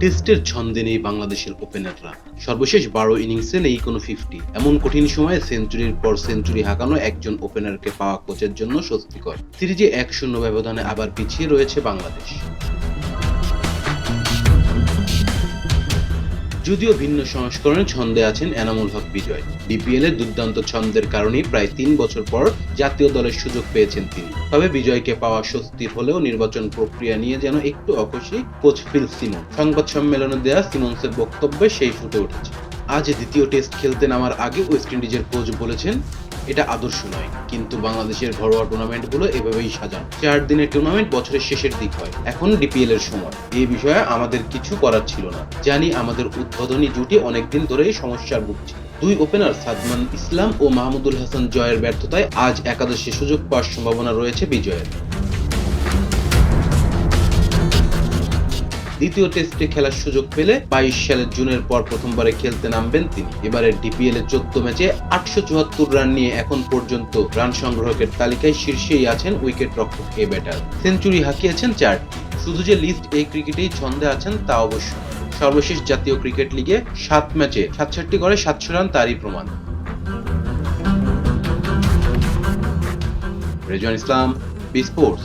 টেস্টের ছন্দে নেই বাংলাদেশের ওপেনাররা সর্বশেষ বারো ইনিংসে নেই কোনো ফিফটি এমন কঠিন সময়ে সেঞ্চুরির পর সেঞ্চুরি হাঁকানো একজন ওপেনারকে পাওয়া কোচের জন্য স্বস্তিকর। সিরিজে এক শূন্য ব্যবধানে আবার পিছিয়ে রয়েছে বাংলাদেশ। যদিও ভিন্ন সংস্করণে ছন্দে আছেন এনামুল হক বিজয়। বিপিএল এর দুর্দান্ত ছন্দের কারণেই প্রায় তিন বছর পর জাতীয় দলের সুযোগ পেয়েছেন তিনি। তবে বিজয়কে পাওয়া স্বস্তি হলেও নির্বাচন প্রক্রিয়া নিয়ে যেন একটু অখুশি, কোচ ফিল সিমন। সংবাদ সম্মেলনে দেয়া সিমন্সের বক্তব্যে সেই ফুটে উঠেছে। আজ দ্বিতীয় টেস্ট খেলতে নামার আগে ওয়েস্ট ইন্ডিজের কোচ বলেছেন এটা আদর্শ নয়। কিন্তু বাংলাদেশের ঘরোয়া টুর্নামেন্টগুলো এভাবেই সাজানো। চার দিনের টুর্নামেন্ট বছরের শেষের দিক হয়। এখন ডিপিএল এর সময়। এই বিষয়ে আমাদের কিছু করার ছিল না। জানি আমাদের উদ্বোধনী জুটি অনেকদিন ধরেই সমস্যার ভুগছে দুই ওপেনার সাদমান ইসলাম ও মাহমুদুল হাসান জয়ের ব্যর্থতায় আজ একাদশে সুযোগ পাওয়ার সম্ভাবনা রয়েছে বিজয়ের। দ্বিতীয় টেস্টে খেলার সুযোগ পেলে বাইশ সালের জুনের পর প্রথমবারে খেলতে নামবেন তিনি। এবারের ডিপিএল এর চোদ্দ ম্যাচে আটশো চুয়াত্তর রান নিয়ে এখন পর্যন্ত রান সংগ্রহকের তালিকায় শীর্ষেই আছেন উইকেট রক্ষক এ ব্যাটার। সেঞ্চুরি হাঁকিয়েছেন চারটি শুধু যে লিস্ট এই ক্রিকেটেই ছন্দে আছেন তা অবশ্য সর্বশেষ জাতীয় ক্রিকেট লিগে সাত ম্যাচে সাতষট্টি করে সাতশো রান তারই প্রমাণ। Rezwan Islam, B sports.